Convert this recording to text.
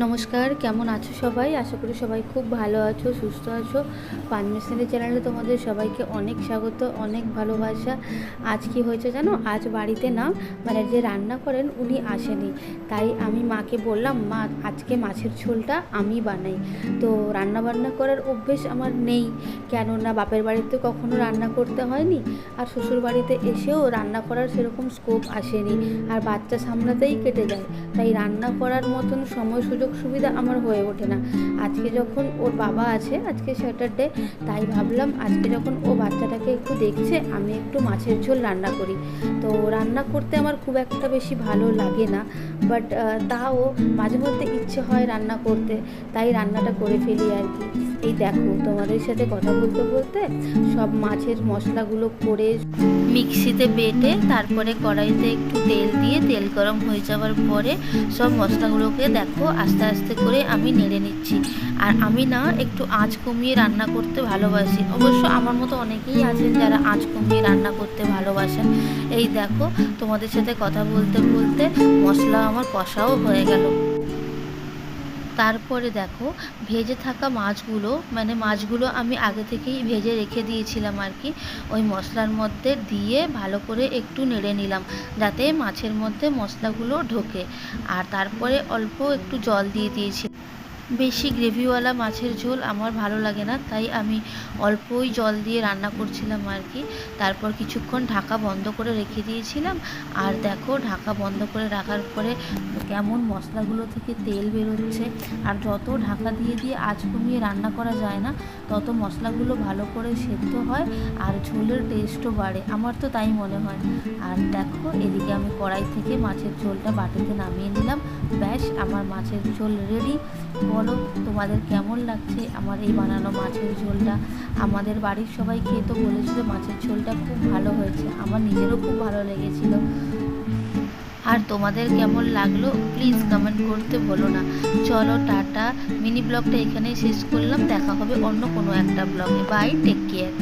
নমস্কার, কেমন আছো সবাই? আশা করি সবাই খুব ভালো আছো, সুস্থ আছো। পানমিশনের চ্যানেলে তোমাদের সবাইকে অনেক স্বাগত, অনেক ভালোবাসা। আজ কি হয়েছে জানো? আজ বাড়িতে না মানে যে রান্না করেন উনি আসেনি। তাই আমি মাকে বললাম, মা, আজকে মাছের ঝোলটা আমি বানাই। তো রান্না বান্না করার অভ্যেস আমার নেই, কেননা বাপের বাড়িতে কখনো রান্না করতে হয়নি। আর শ্বশুর বাড়িতে এসেও রান্না করার সেরকম স্কোপ আসেনি। আর বাচ্চা সামলাতেই কেটে যায়। তাই রান্না করার মতন সময় সুযোগ সুবিধা আমার হয়ে ওঠে না। আজকে যখন ওর বাবা আছে, আজকে স্যাটারডে তাই ভাবলাম আজকে যখন ও বাচ্চাটাকে একটু দেখছে, আমি একটু মাছের ঝোল রান্না করি। তো রান্না করতে আমার খুব একটা বেশি ভালো লাগে না বাট তাও মাঝে মধ্যে ইচ্ছে হয় রান্না করতে, তাই রান্নাটা করে ফেলি আর কি। এই দেখো, তোমাদের সাথে কথা বলতে বলতে সব মাছের মশলাগুলো করে মিক্সিতে বেটে তারপরে কড়াইতে একটু তেল দিয়ে তেল গরম হয়ে যাওয়ার পরে সব মশলাগুলোকে দেখো, আস্তে আস্তে করে আমি নেড়ে নিচ্ছি। আর আমি না একটু আঁচ কমিয়ে রান্না করতে ভালোবাসি। অবশ্য আমার মতো অনেকেই আছেন যারা আঁচ কমিয়ে রান্না করতে ভালোবাসেন। এই দেখো, তোমাদের সাথে কথা বলতে বলতে মশলা আমার কষাও হয়ে গেল। তারপরে দেখো, ভেজে থাকা মাছগুলো মানে মাছগুলো আমি আগে থেকেই ভেজে রেখে দিয়েছিলাম আর কি, ওই মশলার মধ্যে দিয়ে ভালো করে একটু নেড়ে নিলাম, যাতে মাছের মধ্যে মশলাগুলো ঢোকে। আর তারপরে অল্প একটু জল দিয়ে দিয়েছি। বেশি গ্রেভিওয়ালা মাছের ঝোল আমার ভালো লাগে না, তাই আমি অল্পই জল দিয়ে রান্না করছিলাম আর কি। তারপর কিছুক্ষণ ঢাকা বন্ধ করে রেখে দিয়েছিলাম। আর দেখো, ঢাকা বন্ধ করে রাখার পরে কেমন মশলাগুলো থেকে তেল বেরোচ্ছে। আর যত ঢাকা দিয়ে দিয়ে আঁচ কমিয়ে রান্না করা যায় না, তত মশলাগুলো ভালো করে সেদ্ধ হয় আর ঝোলের টেস্টও বাড়ে। আমার তো তাই মনে হয়। আর দেখো, এদিকে আমি কড়াই থেকে মাছের ঝোলটা বাটিতে নামিয়ে নিলাম। ব্যাস, আমার মাছের ঝোল রেডি। বলো, তোমাদের কেমন লাগছে আমার এই বানানো মাছের ঝোলটা? আমাদের বাড়ির সবাই খেয়ে তো বলেছিল মাছের ঝোলটা খুব ভালো হয়েছে, আমার নিজেরও খুব ভালো লেগেছিল। আর তোমাদের কেমন লাগল প্লিজ কমেন্ট করতে বলো না। চলো, টাটা। মিনি ব্লগটা এখানেই শেষ করলাম, দেখা হবে অন্য কোনো একটা ব্লগে। Bye take care